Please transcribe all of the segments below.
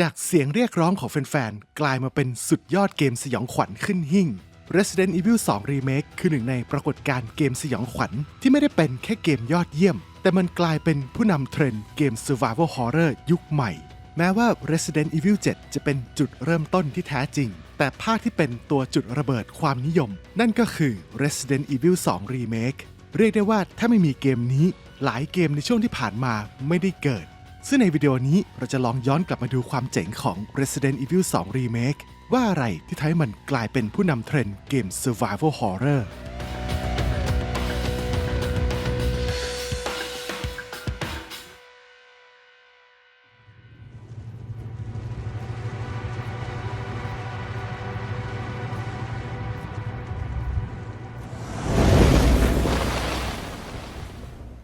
จากเสียงเรียกร้องของแฟนๆ กลายมาเป็นสุดยอดเกมสยองขวัญขึ้นหิ่ง Resident Evil 2 Remake คือหนึ่งในปรากฏการณ์เกมสยองขวัญที่ไม่ได้เป็นแค่เกมยอดเยี่ยม แต่มันกลายเป็นผู้นำเทรนด์เกม Survival Horror ยุคใหม่ แม้ว่า Resident Evil 7 จะเป็นจุดเริ่มต้นที่แท้จริง แต่ภาคที่เป็นตัวจุดระเบิดความนิยม นั่นก็คือ Resident Evil 2 Remake เรียกได้ว่าถ้าไม่มีเกมนี้ หลายเกมในช่วงที่ผ่านมาไม่ได้เกิด ซึ่งในวิดีโอนี้เราจะลองย้อนกลับมาดูความเจ๋งของ Resident Evil 2 Remake ว่าอะไรที่ทำให้มันกลายเป็นผู้นำเทรนด์เกม Survival Horror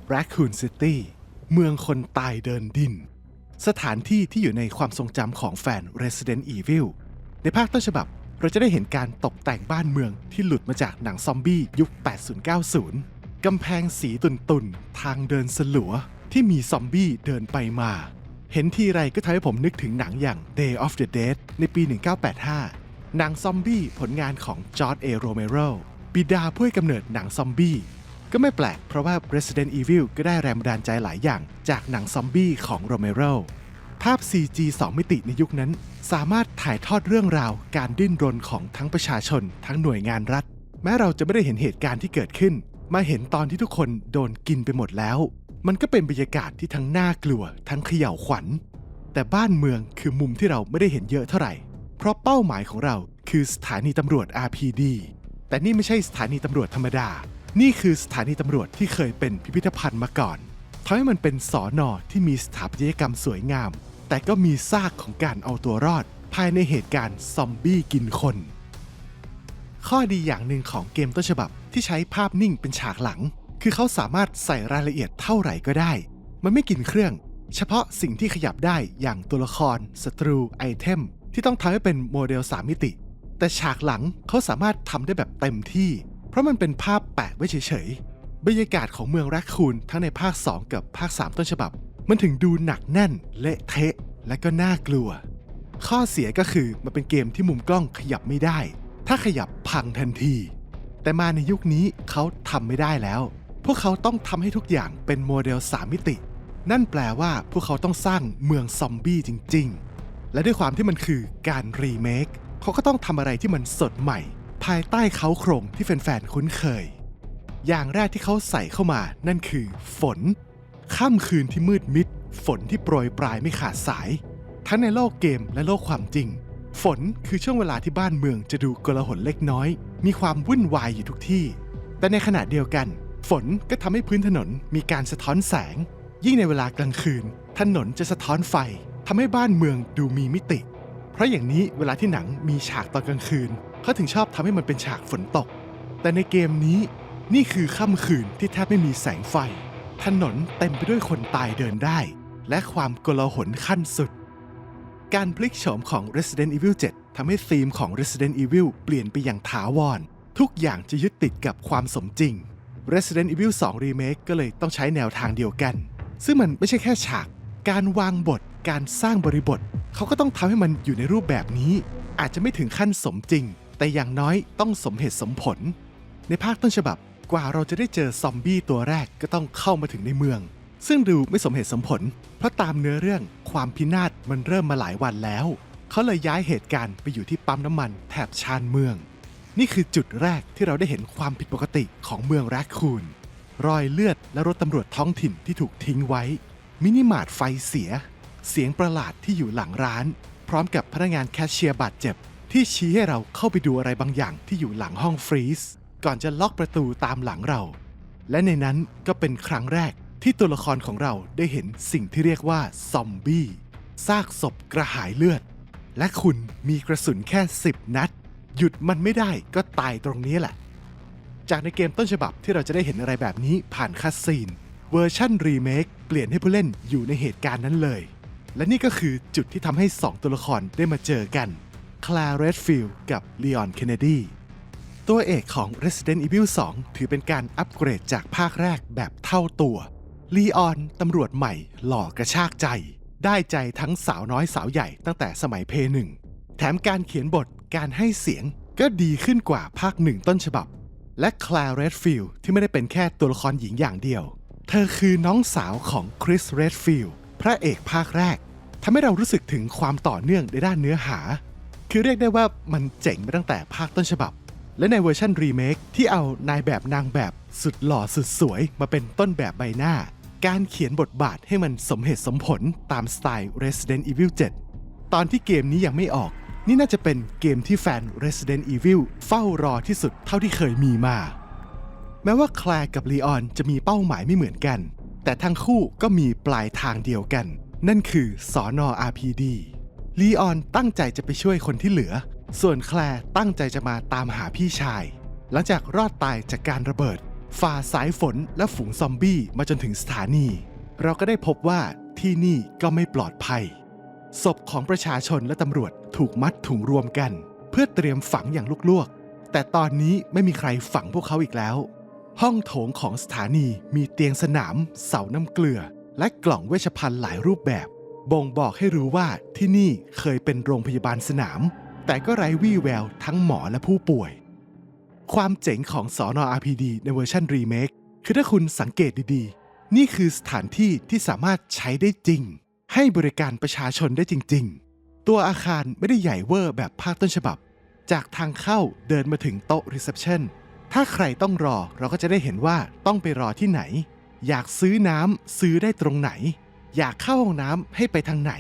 แรคคูนซิตี้ เมืองคนตายเดินดิน สถานที่ที่อยู่ในความทรงจำของแฟน Resident Evil ในภาคต้นฉบับเราจะได้เห็นการตกแต่งบ้านเมืองที่หลุดมาจากหนังซอมบี้ยุค 80-90 กำแพงสีตุนๆ ทางเดินสลัวที่มีซอมบี้เดินไปมา เห็นทีไรก็ทำให้ผมนึกถึงหนังอย่าง Day of the Dead ในปี 1985 หนังซอมบี้ผลงานของจอร์ดเอโรเมโรบิดาผู้ให้กำเนิดหนังซอมบี้ ก็ไม่แปลกเพราะว่า Resident Evil ก็ได้แรงบันดาลใจหลายอย่าง จากหนังซอมบี้ของโรเมโรภาพ CG 2 มิติในยุคนั้น สามารถถ่ายทอดเรื่องราว การดิ้นรนของทั้งประชาชน ทั้งหน่วยงานรัฐ แม้เราจะไม่ได้เห็นเหตุการณ์ที่เกิดขึ้น มาเห็นตอนที่ทุกคนโดนกินไปหมดแล้ว มันก็เป็นบรรยากาศที่ทั้งน่ากลัว ทั้งเขย่าวขวัญ แต่บ้านเมืองคือมุมที่เราไม่ได้เห็นเยอะเท่าไหร่ เพราะเป้าหมายของเราคือสถานีตำรวจ RPD แต่นี่ไม่ใช่สถานีตำรวจธรรมดา นี่คือสถานีตำรวจที่เคยเป็นพิพิธภัณฑ์มาก่อนทำให้มันเป็นสอนอที่มีสถาปัตยกรรมสวยงาม แต่ก็มีซากของการเอาตัวรอด ภายในเหตุการณ์ซอมบี้กินคน ข้อดีอย่างหนึ่งของเกมต้นฉบับที่ใช้ภาพนิ่งเป็นฉากหลัง คือเขาสามารถใส่รายละเอียดเท่าไหร่ก็ได้ มันไม่กินเครื่อง เฉพาะสิ่งที่ขยับได้อย่างตัวละครศัตรูไอเทมที่ต้องทำให้เป็นโมเดล 3 มิติ แต่ฉากหลังเขาสามารถทำได้แบบเต็มที่ เพราะมันเป็นภาพแปะไว้เฉยๆ บรรยากาศของเมืองแรคคูนทั้งในภาค 2 กับภาค 3 ต้นฉบับ มันถึงดูหนักแน่น เละเทะ และก็น่ากลัว ข้อเสียก็คือมันเป็นเกมที่มุมกล้องขยับไม่ได้ ถ้าขยับพังทันที แต่มาในยุคนี้เขาทำไม่ได้แล้ว พวกเขาต้องทำให้ทุกอย่างเป็นโมเดล 3 มิติ นั่นแปลว่าพวกเขาต้องสร้างเมืองซอมบี้จริง ๆ และด้วยความที่มันคือการรีเมคเขาก็ต้องทำอะไรที่มันสดใหม่ ภายใต้เขาโครงที่แฟนๆคุ้นเคย อย่างแรกที่เขาใส่เข้ามานั่นคือ ฝน ค่ำคืนที่มืดมิด ฝนที่โปรยปลายไม่ขาดสาย ทั้งในโลกเกมและโลกความจริง ฝนคือช่วงเวลาที่บ้านเมืองจะดูกลาหนเล็กน้อย มีความวุ่นวายอยู่ทุกที่ แต่ในขณะเดียวกัน ฝนก็ทำให้พื้นถนนมีการสะท้อนแสง ยิ่งในเวลากลางคืน ถนนจะสะท้อนไฟทำให้บ้านเมืองดูมีมิติ เพราะอย่างนี้เวลาที่หนังมีฉากตอนกลางคืน เขาถึงชอบทำให้มันเป็นฉากฝนตก แต่ในเกมนี้นี่คือค่ำคืนที่แทบไม่มีแสงไฟ ถนนเต็มไปด้วยคนตายเดินได้ และความโกลาหลขั้นสุด การพลิกโฉมของ Resident Evil 7ทำให้ธีมของ Resident Evil เปลี่ยนไปอย่างถาวร ทุกอย่างจะยึดติดกับความสมจริง Resident Evil 2 Remake ก็เลยต้องใช้แนวทางเดียวกัน ซึ่งมันไม่ใช่แค่ฉาก การวางบท การสร้างบริบท เขาก็ต้องทำให้มันอยู่ในรูปแบบนี้ อาจจะไม่ถึงขั้นสมจริง แต่อย่างน้อยต้องสมเหตุสมผล ในภาคต้นฉบับกว่าเราจะได้เจอซอมบี้ตัวแรกก็ต้องเข้ามาถึงในเมือง ซึ่งดูไม่สมเหตุสมผล เพราะตามเนื้อเรื่องความพินาศมันเริ่มมาหลายวันแล้ว เขาเลยย้ายเหตุการณ์ไปอยู่ที่ปั๊มน้ำมันแถบชานเมือง นี่คือจุดแรกที่เราได้เห็นความผิดปกติของเมืองแรคคูนรอยเลือดและรถตำรวจท้องถิ่นที่ถูกทิ้งไว้ มินิมาร์ทไฟเสีย เสียงประหลาดที่อยู่หลังร้าน พร้อมกับพนักงานแคชเชียร์บาดเจ็บ ที่ชี้ให้เราเข้าไปดูอะไรบางอย่างที่อยู่หลังห้องฟรีซก่อนจะล็อกประตูตามหลังเรา และในนั้นก็เป็นครั้งแรกที่ตัวละครของเราได้เห็นสิ่งที่เรียกว่าซอมบี้ซากศพกระหายเลือด และคุณมีกระสุนแค่ 10 นัด หยุดมันไม่ได้ก็ตายตรงนี้แหละ จากในเกมต้นฉบับที่เราจะได้เห็นอะไรแบบนี้ผ่านคัสซีนเวอร์ชั่นรีเมคเปลี่ยนให้ผู้เล่นอยู่ในเหตุการณ์นั้นเลย และนี่ก็คือจุดที่ทำให้ 2 ตัวละครได้มาเจอกัน คลาเรดฟิลกับลีออนเคนเนดีตัวเอกของ Resident Evil 2 ถือเป็นการอัปเกรดจากภาคแรกแบบเท่าตัวลีออนตำรวจใหม่หล่อกระชากใจ ได้ใจทั้งสาวน้อยสาวใหญ่ตั้งแต่สมัยเพหนึ่งแถมการเขียนบทการให้เสียงก็ดีขึ้นกว่าภาคหนึ่งต้นฉบับ และคลร์เรดฟิลที่ไม่ได้เป็นแค่ตัวละครหญิงอย่างเดียว เธอคือน้องสาวของคริสเรดฟิลพระเอกภาคแรกทำให้เรารู้สึกถึงความต่อเนื่องในด้านเนื้อหา คือเรียกได้ว่ามันเจ๋งมาตั้งแต่ภาคต้นฉบับ และในเวอร์ชันรีเมคที่เอานายแบบนางแบบสุดหล่อสุดสวยมาเป็นต้นแบบใบหน้า การเขียนบทบาทให้มันสมเหตุสมผลตามสไตล์ Resident Evil 7 ตอนที่เกมนี้ยังไม่ออก นี่น่าจะเป็นเกมที่แฟน Resident Evil เฝ้ารอที่สุดเท่าที่เคยมีมา แม้ว่าแคลร์กับลีออนจะมีเป้าหมายไม่เหมือนกัน แต่ทั้งคู่ก็มีปลายทางเดียวกัน นั่นคือสอนอ RPD ลีออนตั้งใจจะไปช่วยคนที่เหลือ ส่วนแคลร์ตั้งใจจะมาตามหาพี่ชาย หลังจากรอดตายจากการระเบิด ฝ่าสายฝนและฝูงซอมบี้มาจนถึงสถานี เราก็ได้พบว่าที่นี่ก็ไม่ปลอดภัย ศพของประชาชนและตำรวจถูกมัดถุงรวมกัน เพื่อเตรียมฝังอย่างลวกๆ แต่ตอนนี้ไม่มีใครฝังพวกเขาอีกแล้ว ห้องโถงของสถานีมีเตียงสนาม เสาน้ำเกลือ และกล่องเวชภัณฑ์หลายรูปแบบ บ่งบอกให้รู้ว่าที่นี่เคยเป็นโรงพยาบาลสนาม แต่ก็ไร้วี่แววทั้งหมอและผู้ป่วย ความเจ๋งของสอนอ RPD ในเวอร์ชันรีเมคคือถ้าคุณสังเกตดีๆ นี่คือสถานที่ที่สามารถใช้ได้จริง ให้บริการประชาชนได้จริง ๆ ตัวอาคารไม่ได้ใหญ่เวอร์แบบภาคต้นฉบับ จากทางเข้าเดินมาถึงโต๊ะรีเซพชันถ้าใครต้องรอเราก็จะได้เห็นว่าต้องไปรอที่ไหน อยากซื้อน้ำซื้อได้ตรงไหน อยากเข้าห้องน้ำให้ไปทางไหน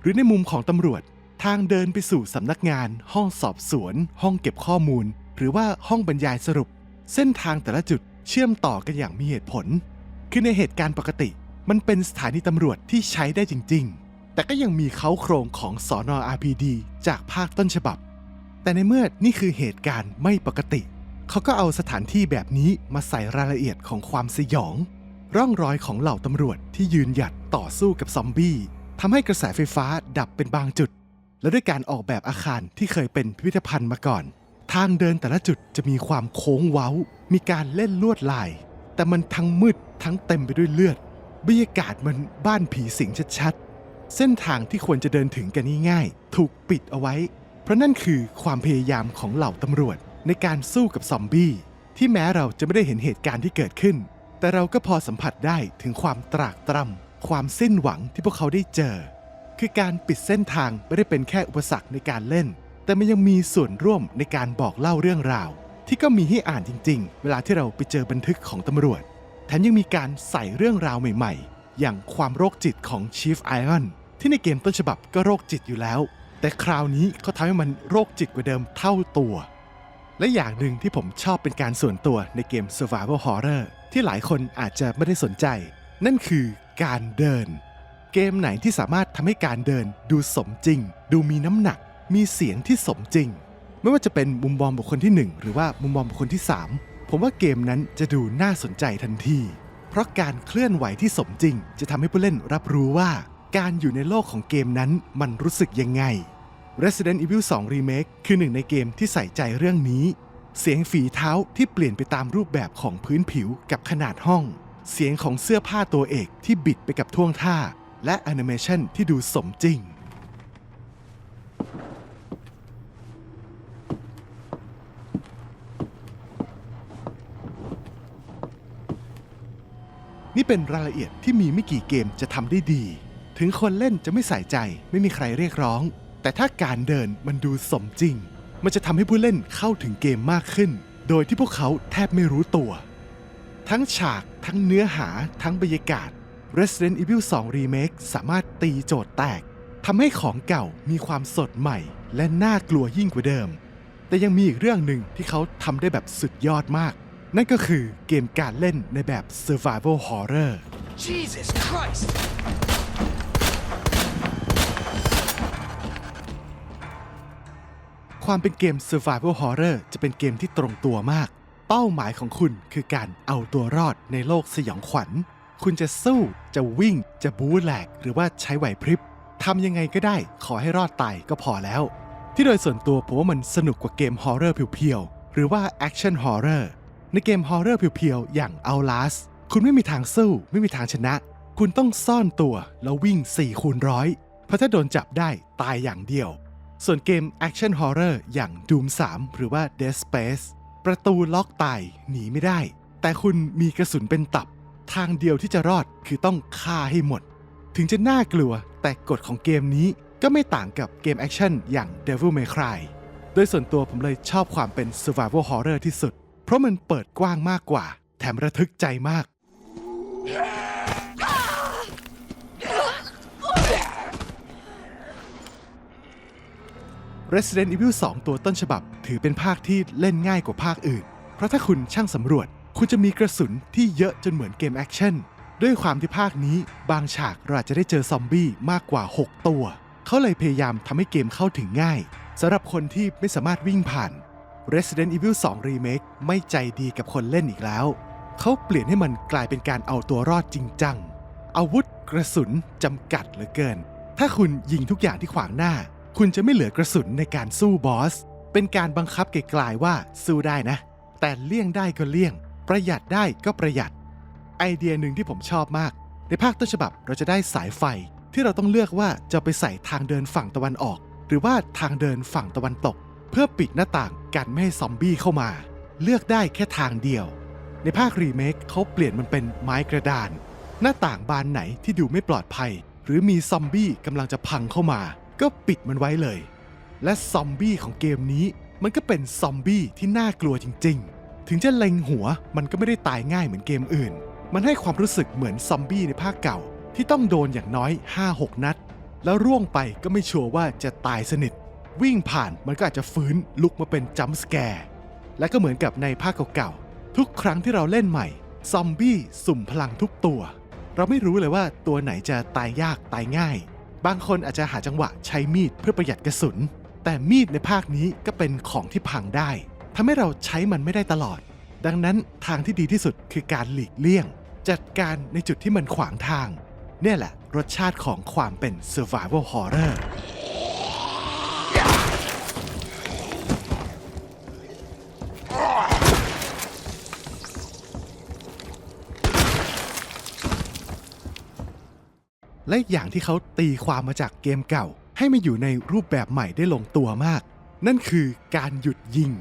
หรือในมุมของตำรวจ ทางเดินไปสู่สำนักงาน ห้องสอบสวน ห้องเก็บข้อมูล หรือว่าห้องบรรยายสรุป เส้นทางแต่ละจุดเชื่อมต่อกันอย่างมีเหตุผล คือในเหตุการณ์ปกติ มันเป็นสถานีตำรวจที่ใช้ได้จริง ๆ แต่ก็ยังมีเขาโครงของสอนอ RPD จากภาคต้นฉบับ แต่ในเมื่อนี่คือเหตุการณ์ไม่ปกติ เขาก็เอาสถานที่แบบนี้มาใส่รายละเอียดของความสยอง ร่องรอยของเหล่าตำรวจที่ยืนหยัด ต่อสู้กับซอมบี้ทำให้กระแสไฟฟ้าดับเป็นบางจุด และด้วยการออกแบบอาคารที่เคยเป็นพิพิธภัณฑ์มาก่อน ทางเดินแต่ละจุดจะมีความโค้งเว้า มีการเล่นลวดลาย แต่มันทั้งมืดทั้งเต็มไปด้วยเลือดบรรยากาศมันบ้านผีสิงชัดๆ เส้นทางที่ควรจะเดินถึงกันง่ายๆ ถูกปิดเอาไว้ เพราะนั่นคือความพยายามของเหล่าตำรวจในการสู้กับซอมบี้ที่แม้เราจะไม่ได้เห็นเหตุการณ์ที่เกิดขึ้น แต่เราก็พอสัมผัสได้ถึงความตรากตรำ ความสิ้นหวังที่พวกเขาได้เจอ คือการปิดเส้นทางไม่ได้เป็นแค่อุปสรรคในการเล่น แต่มันยังมีส่วนร่วมในการบอกเล่าเรื่องราว ที่ก็มีให้อ่านจริง ๆ เวลาที่เราไปเจอบันทึกของตำรวจแถมยังมีการใส่เรื่องราวใหม่ ๆ อย่างความโรคจิตของ Chief Iron ที่ในเกมต้นฉบับก็โรคจิตอยู่แล้ว แต่คราวนี้เขาทำให้มันโรคจิตกว่าเดิมเท่าตัว และอย่างหนึ่งที่ผมชอบเป็นการส่วนตัวในเกม Survival Horror ที่หลายคนอาจจะไม่ได้สนใจ นั่นคือ การเดิน เกมไหนที่สามารถทำให้การเดินดูสมจริง ดูมีน้ำหนัก มีเสียงที่สมจริง ไม่ว่าจะเป็นมุมมองบุคคลที่ 1 หรือว่ามุมมองบุคคลที่ 3 ผมว่าเกมนั้นจะดูน่าสนใจทันที เพราะการเคลื่อนไหวที่สมจริง จะทำให้ผู้เล่นรับรู้ว่า การอยู่ในโลกของเกมนั้นมันรู้สึกยังไง Resident Evil 2 Remake คือหนึ่งในเกมที่ใส่ใจเรื่องนี้ เสียงฝีเท้าที่เปลี่ยนไปตามรูปแบบของพื้นผิวกับขนาดห้อง เสียงของเสื้อผ้าตัวเอกที่บิดไปกับท่วงท่า และแอนิเมชันที่ดูสมจริง นี่เป็นรายละเอียดที่มีไม่กี่เกมจะทำได้ดี ถึงคนเล่นจะไม่ใส่ใจไม่มีใครเรียกร้อง แต่ถ้าการเดินมันดูสมจริง มันจะทำให้ผู้เล่นเข้าถึงเกมมากขึ้น โดยที่พวกเขาแทบไม่รู้ตัว ทั้งฉาก ทั้งเนื้อหา ทั้งบรรยากาศ Resident Evil 2 Remake สามารถตีโจทย์แตกทำให้ของเก่ามีความสดใหม่ และน่ากลัวยิ่งกว่าเดิม แต่ยังมีอีกเรื่องหนึ่งที่เขาทำได้แบบสุดยอดมาก นั่นก็คือเกมการเล่นในแบบ Survival Horror Jesus Christ! ความเป็นเกม Survival Horror จะเป็นเกมที่ตรงตัวมาก เป้าหมายของคุณคือการเอาตัวรอดในโลกสยองขวัญ คุณจะสู้จะวิ่งจะบู๊แหลก หรือว่าใช้ไหวพริบทำยังไงก็ได้ขอให้รอดตายก็พอแล้ว ที่โดยส่วนตัวผมว่ามันสนุกกว่าเกมฮอร์เรอร์เพียวๆหรือว่าแอคชั่นฮอร์เรอร์ในเกมฮอร์เรอร์เพียวๆอย่าง Outlast คุณไม่มีทางสู้ไม่มีทางชนะ คุณต้องซ่อนตัวแล้ววิ่ง4คูณร้อยเพราะถ้าโดนจับได้ตายอย่างเดียว ส่วนเกม Action Horror อย่าง Doom 3 หรือว่า Dead Space ประตูล็อกตายหนีไม่ได้ แต่คุณมีกระสุนเป็นตับ ทางเดียวที่จะรอดคือต้องฆ่าให้หมด ถึงจะน่ากลัวแต่กฎของเกมนี้ก็ไม่ต่างกับเกมแอคชั่นอย่าง Devil May Cry โดยส่วนตัวผมเลยชอบความเป็น Survival Horror ที่สุด เพราะมันเปิดกว้างมากกว่า แถมระทึกใจมาก Resident Evil 2 ตัวต้นฉบับ ถือเป็นภาคที่เล่นง่ายกว่าภาคอื่น เพราะถ้าคุณช่างสำรวจ คุณจะมีกระสุนที่เยอะจนเหมือนเกมแอคชั่น ด้วยความที่ภาคนี้บางฉากเราอาจจะได้เจอซอมบี้มากกว่า 6 ตัว เขาเลยพยายามทำให้เกมเข้าถึงง่ายสำหรับคนที่ไม่สามารถวิ่งผ่าน Resident Evil 2 Remake ไม่ใจดีกับคนเล่นอีกแล้ว เขาเปลี่ยนให้มันกลายเป็นการเอาตัวรอดจริงจังอาวุธกระสุนจำกัดเหลือเกิน ถ้าคุณยิงทุกอย่างที่ขวางหน้า คุณจะไม่เหลือกระสุนในการสู้บอส เป็นการบังคับไกลๆว่าสู้ได้นะ แต่เลี่ยงได้ก็เลี่ยง ประหยัดได้ก็ประหยัด ไอเดียหนึ่งที่ผมชอบมาก ในภาคต้นฉบับเราจะได้สายไฟ ที่เราต้องเลือกว่าจะไปใส่ทางเดินฝั่งตะวันออก หรือว่าทางเดินฝั่งตะวันตก เพื่อปิดหน้าต่างกันไม่ให้ซอมบี้เข้ามา เลือกได้แค่ทางเดียว ในภาครีเมคเขาเปลี่ยนมันเป็นไม้กระดาน หน้าต่างบานไหนที่ดูไม่ปลอดภัย หรือมีซอมบี้กำลังจะพังเข้ามา ก็ปิดมันไว้เลย และซอมบี้ของเกมนี้ มันก็เป็นซอมบี้ที่น่ากลัวจริง ๆ ถึงจะเล็งหัวมันก็ไม่ได้ตายง่ายเหมือนเกมอื่น มันให้ความรู้สึกเหมือนซอมบี้ในภาคเก่า ที่ต้องโดนอย่างน้อย 5-6 นัด แล้วร่วงไปก็ไม่ชัวร์ว่าจะตายสนิท วิ่งผ่านมันก็อาจจะฟื้นลุกมาเป็นจัมป์สแกร์และก็เหมือนกับในภาคเก่าๆทุกครั้งที่เราเล่นใหม่ซอมบี้สุ่มพลังทุกตัว เราไม่รู้เลยว่าตัวไหนจะตายยากตายง่าย บางคนอาจจะหาจังหวะใช้มีดเพื่อประหยัดกระสุน แต่มีดในภาคนี้ก็เป็นของที่พังได้ทำให้เราใช้มันไม่ได้ตลอด ดังนั้นทางที่ดีที่สุดคือการหลีกเลี่ยง จัดการในจุดที่มันขวางทาง เนี่ยแหละรสชาติของความเป็น survival horror และอย่างที่เขาตีความมาจากเกมเก่า ให้มาอยู่ในรูปแบบใหม่ได้ลงตัวมาก นั่นคือการหยุดยิง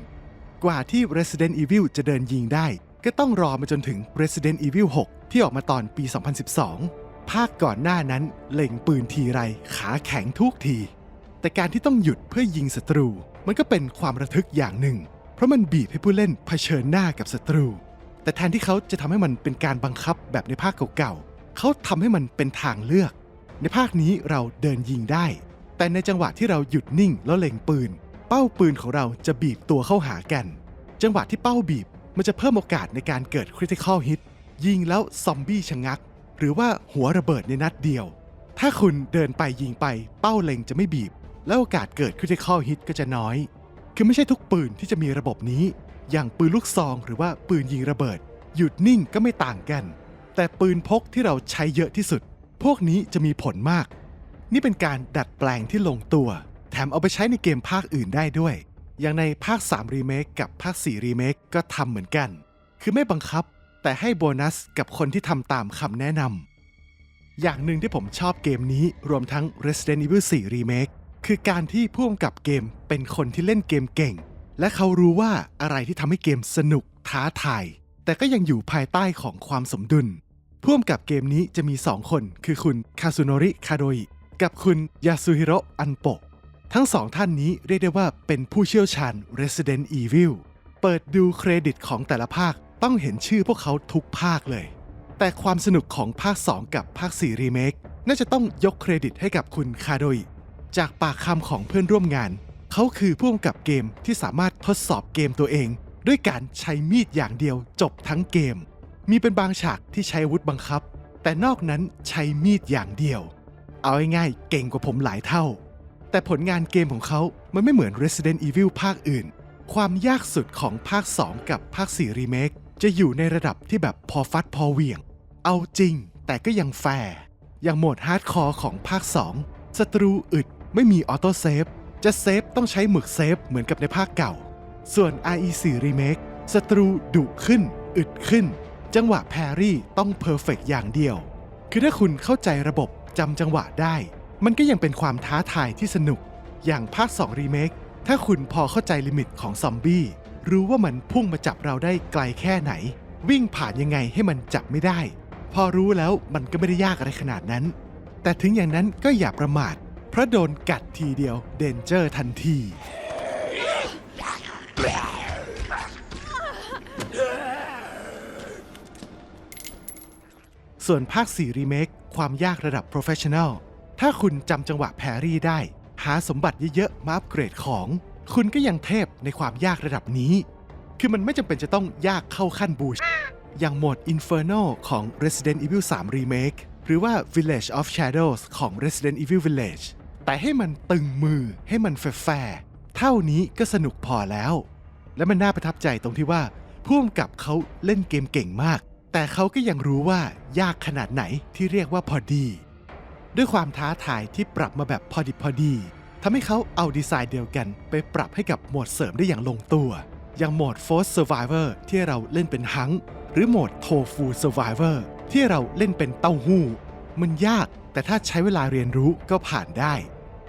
กว่าที่ Resident Evil จะเดินยิงได้ ก็ต้องรอมาจนถึง Resident Evil 6 ที่ออกมาตอนปี 2012 ภาคก่อนหน้านั้นเล็งปืนทีไรขาแข็งทุกที แต่การที่ต้องหยุดเพื่อยิงศัตรู มันก็เป็นความระทึกอย่างหนึ่ง เพราะมันบีบให้ผู้เล่นเผชิญหน้ากับศัตรู แต่แทนที่เขาจะทำให้มันเป็นการบังคับแบบในภาคเก่า เขาทำให้มันเป็นทางเลือก ในภาคนี้เราเดินยิงได้ แต่ในจังหวะที่เราหยุดนิ่งแล้วเล็งปืน เป้าปืนของเราจะบีบตัวเข้าหากัน จังหวะที่เป้าบีบมันจะเพิ่มโอกาสในการเกิดคริติคอลฮิตยิงแล้วซอมบี้ชะงัก หรือว่าหัวระเบิดในนัดเดียว ถ้าคุณเดินไปยิงไปเป้าเล็งจะไม่บีบ แล้วโอกาสเกิดคริติคอลฮิตก็จะน้อย คือไม่ใช่ทุกปืนที่จะมีระบบนี้ อย่างปืนลูกซอง หรือว่าปืนยิงระเบิด หยุดนิ่งก็ไม่ต่างกัน แต่ปืนพกที่เราใช้เยอะที่สุด พวกนี้จะมีผลมาก นี่เป็นการดัดแปลงที่ลงตัว แถมเอาไปใช้ในเกมภาคอื่นได้ด้วย อย่างในภาค 3 รีเมคกับภาค 4 รีเมคก็ทำเหมือนกัน คือไม่บังคับ แต่ให้โบนัสกับคนที่ทำตามคำแนะนำอย่างหนึ่งที่ผมชอบเกมนี้รวมทั้ง Resident Evil 4 Remake คือการที่ผู้กำกับเกมเป็นคนที่เล่นเกมเก่ง และเขารู้ว่าอะไรที่ทำให้เกมสนุกท้าทาย แต่ก็ยังอยู่ภายใต้ของความสมดุล ผู้กำกับเกมนี้จะมี 2 คน คือคุณคาซุโนริคาโดอิกับคุณยาสุฮิโรอันโปะทั้งสองท่านนี้เรียกได้ว่าเป็นผู้เชี่ยวชาญ Resident Evil เปิดดูเครดิตของแต่ละภาคต้องเห็นชื่อพวกเขาทุกภาคเลย แต่ความสนุกของภาค 2 กับภาค 4 รีเมค น่าจะต้องยกเครดิตให้กับคุณคาโดอิจากปากคำของเพื่อนร่วมงาน เขาคือผู้กำกับเกมที่สามารถทดสอบเกมตัวเอง ด้วยการใช้มีดอย่างเดียวจบทั้งเกม มีเป็นบางฉากที่ใช้อาวุธบังคับ แต่นอกนั้นใช้มีดอย่างเดียว เอาง่ายๆเก่งกว่าผมหลายเท่า แต่ผลงานเกมของเขามันไม่เหมือน Resident Evil ภาคอื่น ความยากสุดของภาค 2 กับภาค 4 รีเมคจะอยู่ในระดับที่แบบพอฟัดพอเหวี่ยง เอาจริง แต่ก็ยังแฟร์อย่างโหมดฮาร์ดคอร์ของภาค 2 ศัตรูอึดไม่มีออโต้เซฟจะเซฟต้องใช้หมึกเซฟเหมือนกับในภาคเก่า ส่วน RE4 Remake ศัตรูดุขึ้น อึดขึ้น จังหวะแพรรี่ต้องเพอร์เฟกอย่างเดียว คือถ้าคุณเข้าใจระบบจำจังหวะได้ มันก็ยังเป็นความท้าทายที่สนุก อย่างภาค 2 รีเมค ถ้าคุณพอเข้าใจลิมิตของซอมบี้ รู้ว่ามันพุ่งมาจับเราได้ไกลแค่ไหน วิ่งผ่านยังไงให้มันจับไม่ได้ พอรู้แล้วมันก็ไม่ได้ยากอะไรขนาดนั้น แต่ถึงอย่างนั้นก็อย่าประมาท เพราะโดนกัดทีเดียวเดนเจอร์ทันที ส่วนภาค 4 รีเมคความยากระดับ Professional ถ้าคุณจำจังหวะแพรรี่ได้ หาสมบัติเยอะๆ มาอัปเกรดของ คุณก็ยังเทพในความยากระดับนี้ คือมันไม่จำเป็นจะต้องยากเข้าขั้นบูช อย่างโหมด Inferno ของ Resident Evil 3 Remake หรือว่า Village of Shadows ของ Resident Evil Village แต่ให้มันตึงมือให้มันแฟร์เท่านี้ก็สนุกพอแล้ว และมันน่าประทับใจตรงที่ว่าผู้กำกับเขาเล่นเกมเก่งมาก แต่เขาก็ยังรู้ว่ายากขนาดไหนที่เรียกว่าพอดี ด้วยความท้าทายที่ปรับมาแบบพอดิพอดีทำให้เขาเอาดีไซน์เดียวกันไปปรับให้กับโหมดเสริมได้อย่างลงตัว อย่างโหมด Force Survivor ที่เราเล่นเป็นฮังหรือโหมด Tofu Survivor ที่เราเล่นเป็นเต้าหู้ มันยากแต่ถ้าใช้เวลาเรียนรู้ก็ผ่านได้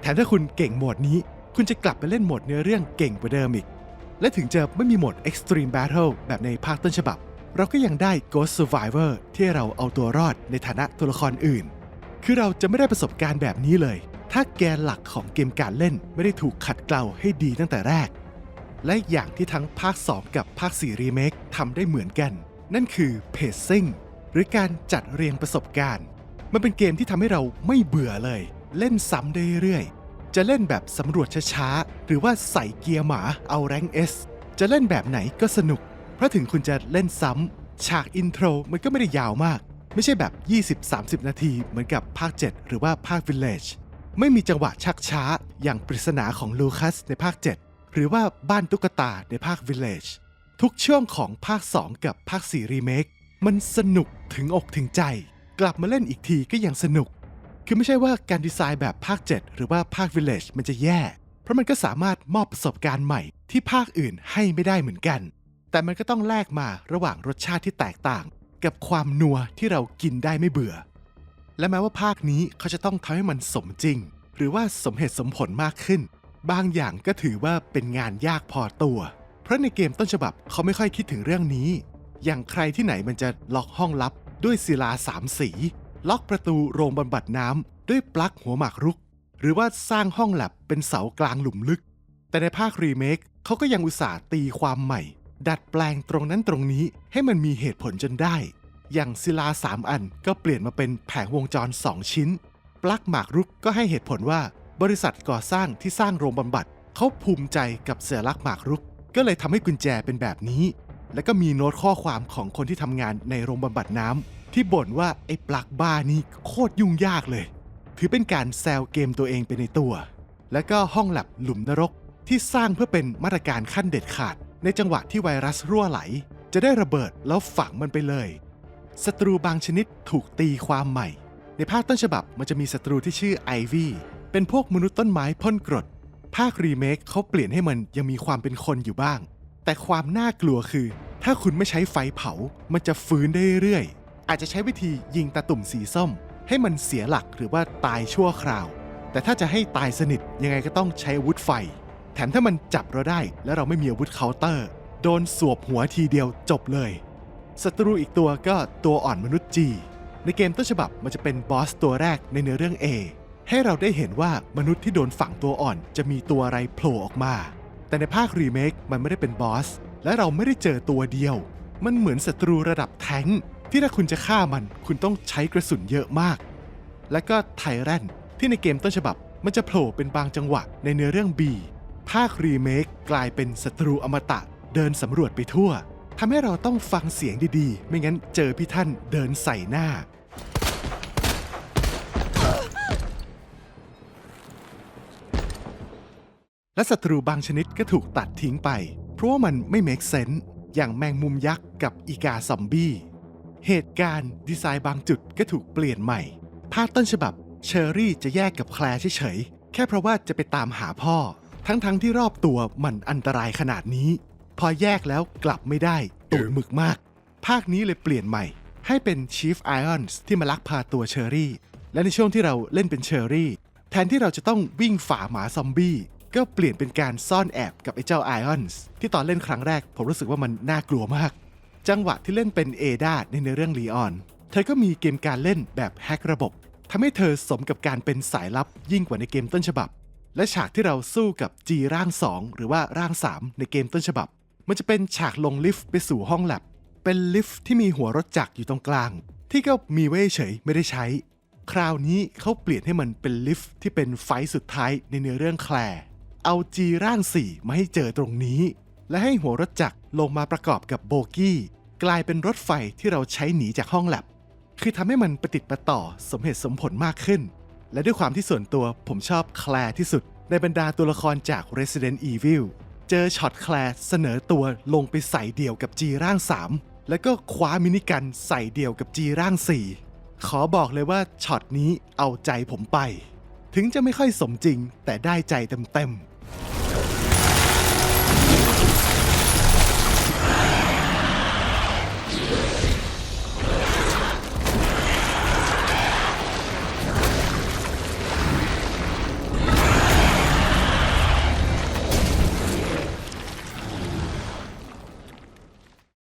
แถมถ้าคุณเก่งโหมดนี้ คุณจะกลับไปเล่นโหมดเนื้อเรื่องเก่งกว่าเดิมอีก และถึงจะไม่มีโหมด Extreme Battle แบบในภาคต้นฉบับ เราก็ยังได้ Ghost Survivor ที่เราเอาตัวรอดในฐานะตัวละครอื่น คือเราจะไม่ได้ประสบการณ์แบบนี้เลย ถ้าแกนหลักของเกมการเล่นไม่ได้ถูกขัดเกลาให้ดีตั้งแต่แรก และอย่างที่ทั้งภาค 2 กับภาค 4 รีเมคทำได้เหมือนกัน นั่นคือ pacing หรือการจัดเรียงประสบการณ์ มันเป็นเกมที่ทำให้เราไม่เบื่อเลย เล่นซ้ำได้เรื่อยๆจะเล่นแบบสำรวจช้าๆ หรือว่าใส่เกียร์หมาเอาแรงเอสจะเล่นแบบไหนก็สนุก เพราะถึงคุณจะเล่นซ้ำฉากอินโทรมันก็ไม่ได้ยาวมาก ไม่ใช่แบบ 20-30 นาทีเหมือนกับภาค 7 หรือว่าภาค Village ไม่มีจังหวะชักช้าอย่างปริศนาของลูคัสในภาค 7 หรือว่าบ้านตุ๊กตาในภาค Village ทุกช่วงของภาค 2 กับภาค 4 รีเมค มันสนุกถึงอกถึงใจ กลับมาเล่นอีกทีก็ยังสนุก คือไม่ใช่ว่าการดีไซน์แบบภาค 7 หรือว่าภาค Village มันจะแย่ เพราะมันก็สามารถมอบประสบการณ์ใหม่ที่ภาคอื่นให้ไม่ได้เหมือนกัน แต่มันก็ต้องแลกมาระหว่างรสชาติที่แตกต่าง กับความนัวที่เรากินได้ไม่เบื่อ และแม้ว่าภาคนี้เขาจะต้องทำให้มันสมจริง หรือว่าสมเหตุสมผลมากขึ้น บางอย่างก็ถือว่าเป็นงานยากพอตัว เพราะในเกมต้นฉบับเขาไม่ค่อยคิดถึงเรื่องนี้ อย่างใครที่ไหนมันจะล็อกห้องลับด้วยศิลาสามสี ล็อกประตูโรงบำบัดน้ำด้วยปลั๊กหัวหมากรุก หรือว่าสร้างห้องแลบเป็นเสากลางหลุมลึก แต่ในภาครีเมคเขาก็ยังอุตส่าห์ตีความใหม่ ดัดแปลงตรงนั้นตรงนี้ให้มันมีเหตุผลจนได้ อย่างศิลาสามอันก็เปลี่ยนมาเป็นแผงวงจร2ชิ้น ปลั๊กหมากรุกก็ให้เหตุผลว่า บริษัทก่อสร้างที่สร้างโรงบำบัดเขาภูมิใจกับเสือลักหมากรุก ก็เลยทำให้กุญแจเป็นแบบนี้ แล้วก็มีโน้ตข้อความของคนที่ทำงานในโรงบำบัดน้ำที่บ่นว่าไอ้ปลั๊กบ้านี่โคตรยุ่งยากเลย ถือเป็นการแซวเกมตัวเองไปในตัว แล้วก็ห้องแลบหลุมนรกที่สร้างเพื่อเป็นมาตรการขั้นเด็ดขาด ในจังหวะที่ไวรัสรั่วไหล จะได้ระเบิดแล้วฝังมันไปเลยศัตรูบางชนิดถูกตีความใหม่ ในภาคต้นฉบับมันจะมีศัตรูที่ชื่อไอวี่เป็นพวกมนุษย์ต้นไม้พ่นกรด ภาครีเมคเขาเปลี่ยนให้มันยังมีความเป็นคนอยู่บ้าง แต่ความน่ากลัวคือ ถ้าคุณไม่ใช้ไฟเผา มันจะฟื้นได้เรื่อยๆ อาจจะใช้วิธียิงตาตุ่มสีส้ม ให้มันเสียหลักหรือว่าตายชั่วคราว แต่ถ้าจะให้ตายสนิทยังไงก็ต้องใช้อาวุธไฟ ถมถ้ามันจับเราได้ แล้วเราไม่มีอาวุธเคาน์เตอร์ โดนสวบหัวทีเดียวจบเลยศัตรูอีกตัวก็ตัวอ่อนมนุษย์ G ในเกมต้นฉบับมันจะเป็นบอสตัวแรกในเนื้อเรื่อง A ให้เราได้เห็นว่ามนุษย์ที่โดนฝังตัวอ่อนจะมีตัวอะไรโผล่ออกมา แต่ในภาครีเมคมันไม่ได้เป็นบอส และเราไม่ได้เจอตัวเดียว มันเหมือนศัตรูระดับแท้งที่ถ้าคุณจะฆ่ามัน คุณต้องใช้กระสุนเยอะมาก และก็ไทแรนที่ในเกมต้นฉบับมันจะโผล่เป็นบางจังหวะในเนื้อเรื่อง B ภาครีเมคกลายเป็นศัตรูอมตะ เดินสำรวจไปทั่วทำให้เราต้องฟังเสียงดีๆ ไม่งั้นเจอพี่ท่านเดินใส่หน้า และศัตรูบางชนิดก็ถูกตัดทิ้งไป เพราะว่ามันไม่ make sense อย่างแมงมุมยักษ์กับอีกาซอมบี้ เหตุการณ์ดีไซน์บางจุดก็ถูกเปลี่ยนใหม่ ภาคต้นฉบับเชอรี่จะแยกกับแคลร์เฉยๆ แค่เพราะว่าจะไปตามหาพ่อ ทั้งๆทที่รอบตัวมันอันตรายขนาดนี้ พอแยกแล้วกลับไม่ได้ตูดหมึกมาก ภาคนี้เลยเปลี่ยนใหม่ ให้เป็น Chief Irons ที่มาลักพาตัวเชอรี่ และในช่วงที่เราเล่นเป็นเชอรี่ แทนที่เราจะต้องวิ่งฝ่าหมาซอมบี้ก็เปลี่ยนเป็นการซ่อนแอบกับไอ้เจ้า Irons ที่ตอนเล่นครั้งแรก ผมรู้สึกว่ามันน่ากลัวมาก จังหวะที่เล่นเป็นเอดาในเนื้อเรื่องลีออน เธอก็มีเกมการเล่นแบบแฮกระบบทำให้เธอสมกับการเป็นสายลับยิ่งกว่าในเกมต้นฉบับ และฉากที่เราสู้กับ G ร่าง 2 หรือว่าร่าง 3 ในเกมต้นฉบับ มันจะเป็นฉากลงลิฟต์ไปสู่ห้องแลบ เป็นลิฟต์ที่มีหัวรถจักรอยู่ตรงกลาง ที่ก็มีไว้เฉยไม่ได้ใช้ คราวนี้เขาเปลี่ยนให้มันเป็นลิฟต์ที่เป็นไฟสุดท้ายในเนื้อเรื่องแคลร์เอา G ร่าง 4 มาให้เจอตรงนี้ และให้หัวรถจักรลงมาประกอบกับโบกี้ กลายเป็นรถไฟที่เราใช้หนีจากห้องแลบ คือทำให้มันประติดประต่อสมเหตุสมผลมากขึ้น และด้วยความที่ส่วนตัวผมชอบแคลร์ที่สุด ในบรรดาตัวละครจาก Resident Evil เจอช็อตแคลร์เสนอตัวลงไปใส่เดี่ยวกับจีร่าง 3 แล้วก็คว้ามินิกันใส่เดี่ยวกับจีร่าง 4 ขอบอกเลยว่าช็อตนี้เอาใจผมไป ถึงจะไม่ค่อยสมจริงแต่ได้ใจเต็มๆ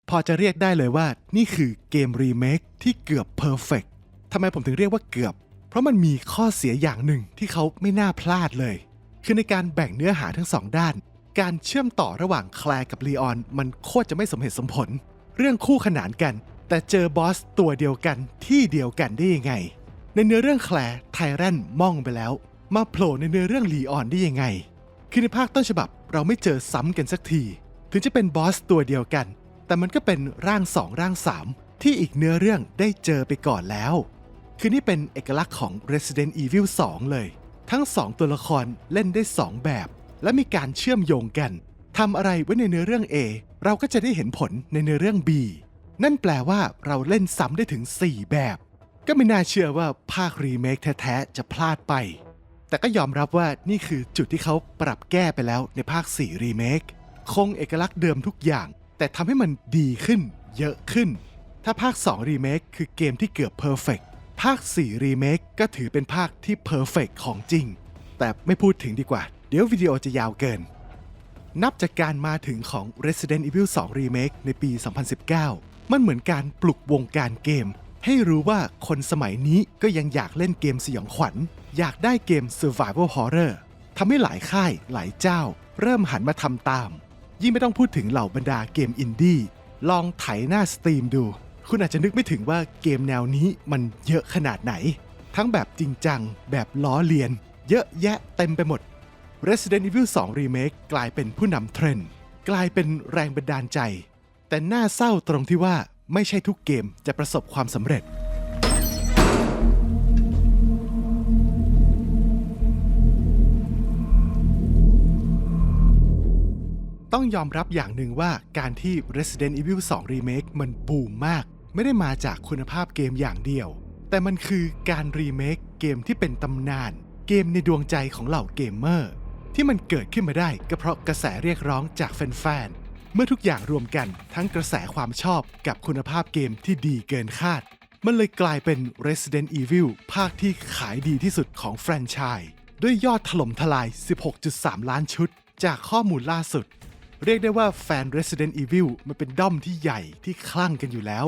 พอจะเรียกได้เลยว่านี่คือเกมรีเมคที่เกือบเพอร์เฟกทำไมผมถึงเรียกว่าเกือบ เพราะมันมีข้อเสียอย่างหนึ่งที่เขาไม่น่าพลาดเลย คือในการแบ่งเนื้อหาทั้งสองด้าน การเชื่อมต่อระหว่างแคลร์กับลีออน มันโคตรจะไม่สมเหตุสมผล เรื่องคู่ขนานกัน แต่เจอบอสตัวเดียวกันที่เดียวกันได้ยังไง ในเนื้อเรื่องแคลร์ไทแรนม่องไปแล้ว มาโผล่ในเนื้อเรื่องลีออนได้ยังไง คือในภาคต้นฉบับเราไม่เจอซ้ำกันสักที ถึงจะเป็นบอสตัวเดียวกัน แต่มันก็เป็นร่างสองร่างสามที่อีกเนื้อเรื่องได้เจอไปก่อนแล้ว คือนี่เป็นเอกลักษณ์ของ Resident Evil 2 เลย ทั้ง 2 ตัวละครเล่นได้ 2 แบบ และมีการเชื่อมโยงกันทำอะไรไว้ในเนื้อเรื่อง A เราก็จะได้เห็นผลในเนื้อเรื่อง B นั่นแปลว่าเราเล่นซ้ำได้ถึง 4 แบบ ก็ไม่น่าเชื่อว่าภาครีเมคแท้ๆจะพลาดไป แต่ก็ยอมรับว่านี่คือจุดที่เขาปรับแก้ไปแล้วในภาค 4 รีเมคคงเอกลักษณ์เดิมทุกอย่าง แต่ทำให้มันดีขึ้น เยอะขึ้น ถ้าภาค 2 รีเมคคือเกมที่เกือบเพอร์เฟกภาค 4 รีเมคก็ถือเป็นภาคที่เพอร์เฟกของจริง แต่ไม่พูดถึงดีกว่า เดี๋ยววิดีโอจะยาวเกิน นับจากการมาถึงของ Resident Evil 2 Remake ในปี 2019 มันเหมือนการปลุกวงการเกม ให้รู้ว่าคนสมัยนี้ก็ยังอยากเล่นเกมสยองขวัญ อยากได้เกม Survival Horror ทำให้หลายค่ายหลายเจ้า เริ่มหันมาทำตาม ยิ่งไม่ต้องพูดถึงเหล่าบรรดาเกมอินดี้ลองไถหน้าสตรีมดู คุณอาจจะนึกไม่ถึงว่าเกมแนวนี้มันเยอะขนาดไหน ทั้งแบบจริงจัง แบบล้อเลียน เยอะแยะเต็มไปหมด Resident Evil 2 Remake กลายเป็นผู้นำเทรนด์กลายเป็นแรงบันดาลใจ แต่น่าเศร้าตรงที่ว่าไม่ใช่ทุกเกมจะประสบความสำเร็จ ต้องยอมรับอย่างหนึ่งว่าการที่ Resident Evil 2 Remake มันบูมมาก ไม่ได้มาจากคุณภาพเกมอย่างเดียว แต่มันคือการรีเมคเกมที่เป็นตำนาน เกมในดวงใจของเหล่าเกมเมอร์ ที่มันเกิดขึ้นมาได้ก็เพราะกระแสเรียกร้องจากแฟนๆ เมื่อทุกอย่างรวมกันทั้งกระแสความชอบกับคุณภาพเกมที่ดีเกินคาด มันเลยกลายเป็น Resident Evil ภาคที่ขายดีที่สุดของแฟรนไชส์ด้วยยอดถล่มทลาย 16.3 ล้านชุด จากข้อมูลล่าสุด เรียกได้ว่าแฟน Resident Evil มันเป็นด้อมที่ใหญ่ที่คลั่งกันอยู่แล้ว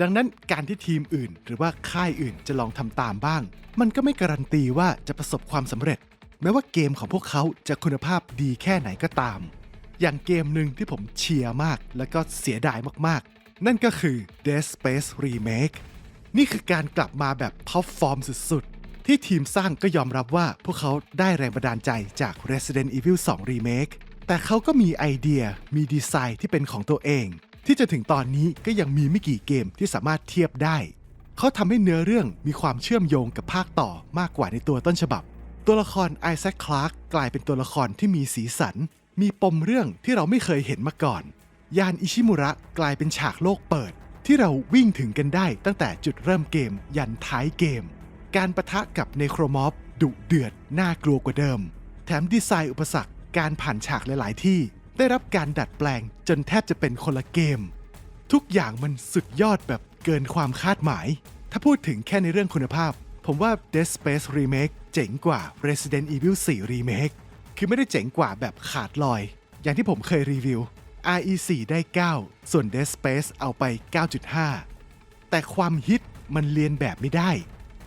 ดังนั้นการที่ทีมอื่น หรือว่าค่ายอื่นจะลองทำตามบ้าง มันก็ไม่การันตีว่าจะประสบความสำเร็จ แม้ว่าเกมของพวกเขาจะคุณภาพดีแค่ไหนก็ตาม อย่างเกมหนึ่งที่ผมเชียร์มากแล้วก็เสียดายมากๆ นั่นก็คือ Dead Space Remake นี่คือการกลับมาแบบท็อปฟอร์มสุดๆ ที่ทีมสร้างก็ยอมรับว่าพวกเขาได้แรงบันดาลใจจาก Resident Evil 2 Remake แต่เขาก็มีไอเดียมีดีไซน์ที่เป็นของตัวเอง ที่จะถึงตอนนี้ก็ยังมีไม่กี่เกมที่สามารถเทียบได้ เขาทำให้เนื้อเรื่องมีความเชื่อมโยงกับภาคต่อมากกว่าในตัวต้นฉบับ ตัวละครไอแซคคลาร์กกลายเป็นตัวละครที่มีสีสัน มีปมเรื่องที่เราไม่เคยเห็นมาก่อน ยานอิชิมุระกลายเป็นฉากโลกเปิด ที่เราวิ่งถึงกันได้ตั้งแต่จุดเริ่มเกม ยันท้ายเกม การประทะกับเนโครมอฟดุเดือดน่ากลัวกว่าเดิม แถมดีไซน์อุปสรรค การผ่านฉากหลาย ๆ ที่ ได้รับการดัดแปลงจนแทบจะเป็นคนละเกม ทุกอย่างมันสุดยอดแบบเกินความคาดหมาย ถ้าพูดถึงแค่ในเรื่องคุณภาพ ผมว่า Dead Space Remake เจ๋งกว่า Resident Evil 4 Remake คือไม่ได้เจ๋งกว่าแบบขาดลอย อย่างที่ผมเคยรีวิว RE4 ได้ 9 ส่วน Dead Space เอาไป 9.5 แต่ความฮิตมันเลียนแบบไม่ได้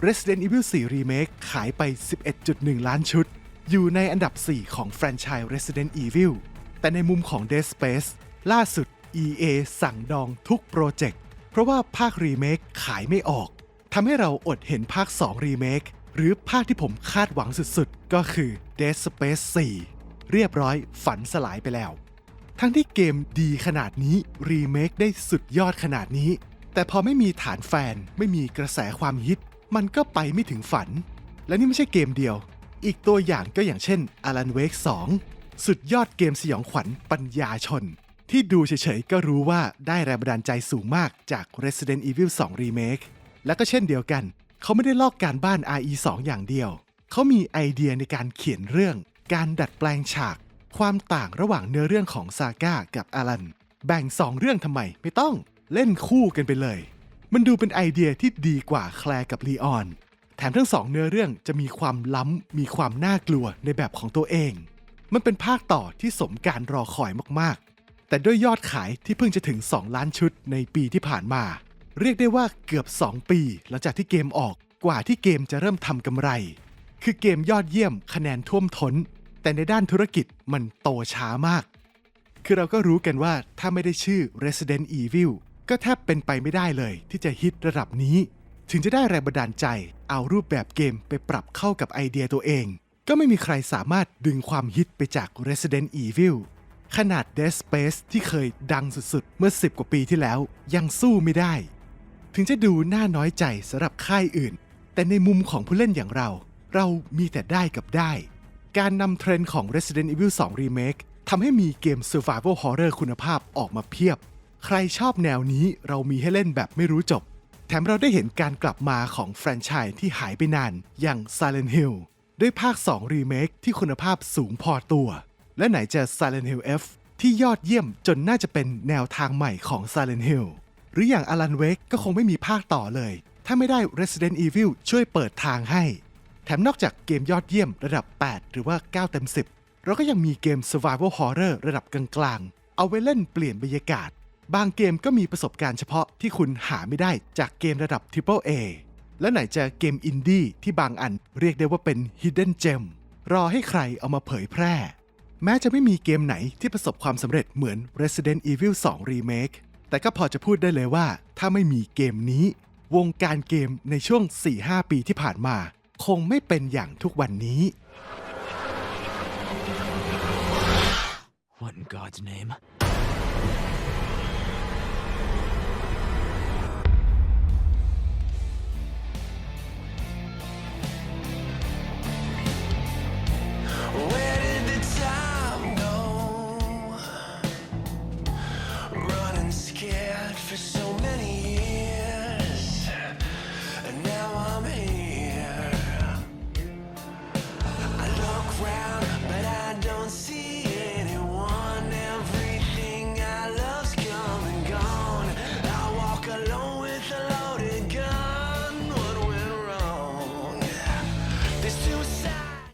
Resident Evil 4 Remake ขายไป 11.1 ล้านชุด อยู่ในอันดับ 4 ของแฟรนไชส์ Resident Evil แต่ในมุมของ Dead Space ล่าสุด EA สั่งดองทุกโปรเจกต์ เพราะว่าภาครีเมคขายไม่ออก ทำให้เราอดเห็นภาค 2 รีเมค หรือภาคที่ผมคาดหวังสุดๆ ก็คือ Dead Space 4 เรียบร้อยฝันสลายไปแล้ว ทั้งที่เกมดีขนาดนี้ รีเมคได้สุดยอดขนาดนี้ แต่พอไม่มีฐานแฟนไม่มีกระแสความฮิต มันก็ไปไม่ถึงฝัน และนี่ไม่ใช่เกมเดียว อีกตัวอย่างก็อย่างเช่น Alan Wake 2 สุดยอดเกมสยองขวัญปัญญาชน ที่ดูเฉยๆ ก็รู้ว่าได้แรงบันดาลใจสูงมากจาก Resident Evil 2 Remake และก็เช่นเดียวกัน เขาไม่ได้ลอกการบ้าน RE 2อย่างเดียว เขามีไอเดียในการเขียนเรื่อง การดัดแปลงฉาก ความต่างระหว่างเนื้อเรื่องของซาก้ากับอลัน แบ่งสองเรื่องทำไมไม่ต้องเล่นคู่กันไปเลย มันดูเป็นไอเดียที่ดีกว่าแคลร์กับลีออน ถมทั้งสองเนื้อเรื่องจะมีความล้ำ มีความน่ากลัวในแบบของตัวเอง มันเป็นภาคต่อที่สมการรอคอยมากๆ แต่ด้วยยอดขายที่เพิ่งจะถึง 2 ล้านชุดในปีที่ผ่านมา เรียกได้ว่าเกือบ 2 ปี หลังจากที่เกมออกกว่าที่เกมจะเริ่มทำกำไร คือเกมยอดเยี่ยมคะแนนท่วมท้น แต่ในด้านธุรกิจมันโตช้ามาก คือเราก็รู้กันว่าถ้าไม่ได้ชื่อ Resident Evil ก็แทบเป็นไปไม่ได้เลยที่จะฮิตระดับนี้ ถึงจะได้แรงบันดาลใจ เอารูปแบบเกมไปปรับเข้ากับไอเดียตัวเอง ก็ไม่มีใครสามารถดึงความฮิตไปจาก Resident Evil ขนาด Dead Space ที่เคยดังสุดๆ เมื่อ 10 กว่าปีที่แล้วยังสู้ไม่ได้ ถึงจะดูน่าน้อยใจสำหรับค่ายอื่น แต่ในมุมของผู้เล่นอย่างเรา เรามีแต่ได้กับได้ การนำเทรนด์ของ Resident Evil 2 Remake ทำให้มีเกม Survival Horror คุณภาพออกมาเพียบ ใครชอบแนวนี้เรามีให้เล่นแบบไม่รู้จบ แถมเราได้เห็นการกลับมาของแฟรนไชส์ที่หายไปนานอย่าง Silent Hill ด้วยภาค2 Remake ที่คุณภาพสูงพอตัว และไหนจะ Silent Hill F ที่ยอดเยี่ยมจนน่าจะเป็นแนวทางใหม่ของ Silent Hill หรืออย่าง Alan Wake ก็คงไม่มีภาคต่อเลย ถ้าไม่ได้ Resident Evil ช่วยเปิดทางให้ แถมนอกจากเกมยอดเยี่ยมระดับ 8 หรือว่า 9 เต็ม 10 เราก็ยังมีเกม Survival Horror ระดับกลางๆ เอาไว้เล่นเปลี่ยนบรรยากาศ บางเกมก็มีประสบการณ์เฉพาะที่คุณหาไม่ได้จากเกมระดับ Triple A และไหนจะเกมอินดี้ที่บางอันเรียกได้ว่าเป็น Hidden Gem รอให้ใครเอามาเผยแพร่ แม้จะไม่มีเกมไหนที่ประสบความสำเร็จเหมือน Resident Evil 2 Remake แต่ก็พอจะพูดได้เลยว่า ถ้าไม่มีเกมนี้ วงการเกมในช่วง 4-5 ปีที่ผ่านมา คงไม่เป็นอย่างทุกวันนี้ What in God's name? Where